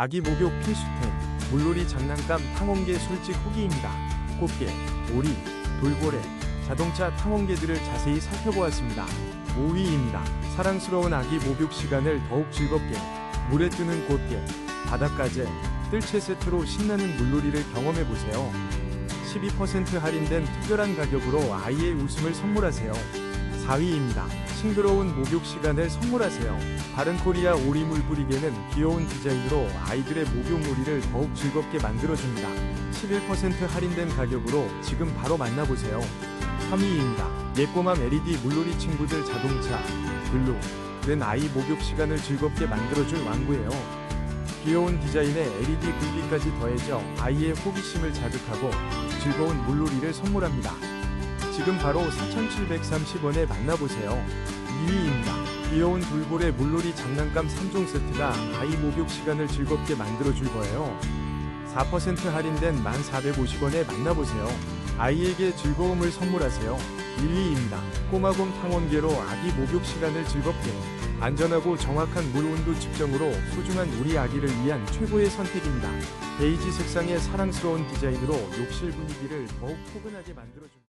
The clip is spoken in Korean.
아기 목욕 필수템, 물놀이 장난감 탕원개 솔직 후기입니다. 꽃게, 오리, 돌고래, 자동차 탕원개들을 자세히 살펴보았습니다. 5위입니다. 사랑스러운 아기 목욕 시간을 더욱 즐겁게, 물에 뜨는 꽃게, 바닷가재, 뜰채 세트로 신나는 물놀이를 경험해보세요. 12% 할인된 특별한 가격으로 아이의 웃음을 선물하세요. 4위입니다. 싱그러운 목욕 시간을 선물하세요. 바른코리아 오리물 뿌리개는 귀여운 디자인으로 아이들의 목욕놀이를 더욱 즐겁게 만들어줍니다. 11% 할인된 가격으로 지금 바로 만나보세요. 3위입니다. 예꼬맘 LED 물놀이 친구들 자동차, 블루, 는 아이 목욕 시간을 즐겁게 만들어줄 왕구예요. 귀여운 디자인에 LED 불빛까지 더해져 아이의 호기심을 자극하고 즐거운 물놀이를 선물합니다. 지금 바로 4,730원에 만나보세요. 2위입니다. 귀여운 돌고래 물놀이 장난감 3종 세트가 아이 목욕 시간을 즐겁게 만들어줄 거예요. 4% 할인된 1,450원에 만나보세요. 아이에게 즐거움을 선물하세요. 1위입니다. 꼬마곰 탕원계로 아기 목욕 시간을 즐겁게 안전하고 정확한 물 온도 측정으로 소중한 우리 아기를 위한 최고의 선택입니다. 베이지 색상의 사랑스러운 디자인으로 욕실 분위기를 더욱 포근하게 만들어줍니다.